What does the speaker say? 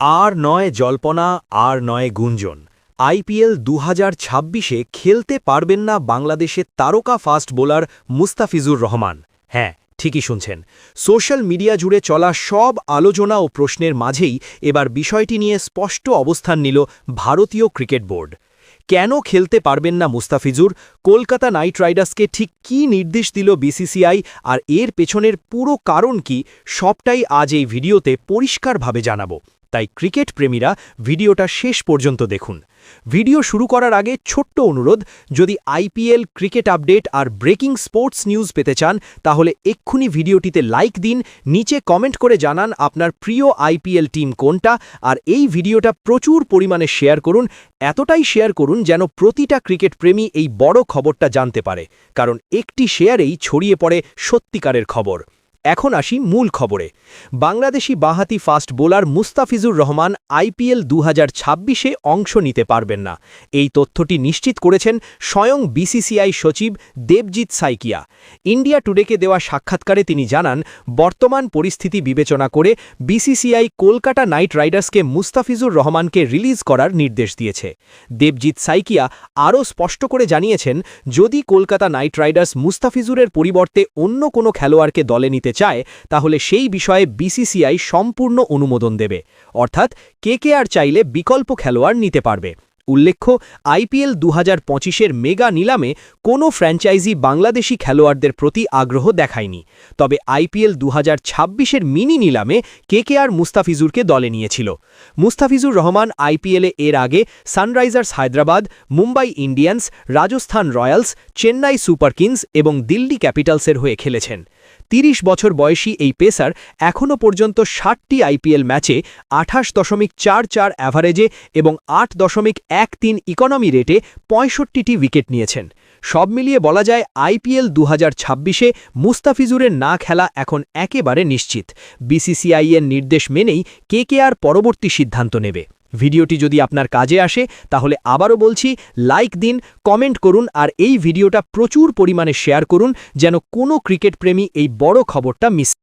আর নয় জল্পনা, আর নয় গুঞ্জন। আইপিএল দু হাজার ছাব্বিশে খেলতে পারবেন না বাংলাদেশের তারকা ফাস্ট বোলার মুস্তাফিজুর রহমান। হ্যাঁ ঠিকই শুনছেন। সোশ্যাল মিডিয়া জুড়ে চলা সব আলোচনা ও প্রশ্নের মাঝেই এবার বিষয়টি নিয়ে স্পষ্ট অবস্থান নিল ভারতীয় ক্রিকেট বোর্ড। কেন খেলতে পারবেন না মুস্তাফিজুর? কলকাতা নাইট রাইডার্সকে ঠিক কী নির্দেশ দিল বিসিসিআই আর এর পেছনের পুরো কারণ কি? সবটাই আজ এই ভিডিওতে পরিষ্কারভাবে জানাব। তাই ক্রিকেট প্রেমীরা ভিডিওটা শেষ পর্যন্ত দেখুন। ভিডিও শুরু করার আগে ছোট্ট অনুরোধ, যদি আইপিএল ক্রিকেট আপডেট আর ব্রেকিং স্পোর্টস নিউজ পেতে চান, তাহলে এক্ষুনি ভিডিওটিতে লাইক দিন, নিচে কমেন্ট করে জানান আপনার প্রিয় আইপিএল টিম কোনটা, আর এই ভিডিওটা প্রচুর পরিমাণে শেয়ার করুন, এতটাই শেয়ার করুন যেন প্রতিটা ক্রিকেট প্রেমী এই বড় খবরটা জানতে পারে, কারণ একটি শেয়ারেই ছড়িয়ে পড়ে সত্যিকারের খবর। এখন আসি মূল খবরে। বাংলাদেশি বাঁহাতি fast bowler Mustafizur Rahman IPL দু হাজার অংশ নিতে পারবেন না। এই তথ্যটি নিশ্চিত করেছেন স্বয়ং বিসিসিআই সচিব দেবজিৎ সাইকিয়া। ইন্ডিয়া টুডেকে দেওয়া সাক্ষাৎকারে তিনি জানান, বর্তমান পরিস্থিতি বিবেচনা করে বিসিসিআই কলকাতা নাইট রাইডার্সকে মুস্তাফিজুর রহমানকে রিলিজ করার নির্দেশ দিয়েছে। দেবজিৎ সাইকিয়া আরও স্পষ্ট করে জানিয়েছেন, যদি কলকাতা নাইট রাইডার্স মুস্তাফিজুরের পরিবর্তে অন্য কোনো খেলোয়াড়কে দলে নিতে চায়, তাহলে সেই বিষয়ে বিসিসিআই সম্পূর্ণ অনুমোদন দেবে। অর্থাৎ কেকেআর চাইলে বিকল্প খেলোয়াড় নিতে পারবে। উল্লেখ্য, আইপিএল দু হাজার মেগা নিলামে কোনো ফ্র্যাঞ্চাইজি বাংলাদেশি খেলোয়াড়দের প্রতি আগ্রহ দেখায়নি। তবে আইপিএল দু হাজার মিনি নিলামে কেকেআর মুস্তাফিজুরকে দলে নিয়েছিল। মুস্তাফিজুর রহমান আইপিএলে এর আগে Sunrisers Hyderabad, Mumbai Indians, Rajasthan Royals, Chennai Super Kings এবং দিল্লি ক্যাপিটালসের হয়ে খেলেছেন। তিরিশ বছর বয়সী এই পেসার এখনও পর্যন্ত ষাটটি আইপিএল ম্যাচে আঠাশ দশমিক চার চার অ্যাভারেজে এবং আট দশমিক এক তিন ইকোনমি রেটে পঁয়ষট্টিটি উইকেট নিয়েছেন। সব মিলিয়ে বলা যায় আইপিএল দু হাজার ছাব্বিশে মুস্তাফিজুরের না খেলা এখন একেবারে নিশ্চিত। বিসিসিআইয়ের নির্দেশ মেনেই কেকেআর পরবর্তী সিদ্ধান্ত নেবে। ভিডিওটি যদি আপনার কাজে আসে, তাহলে আবারও বলছি লাইক দিন কমেন্ট করুন, আর এই ভিডিওটা প্রচুর পরিমাণে শেয়ার করুন, যেন কোনো ক্রিকেট প্রেমী এই বড় খবরটা মিস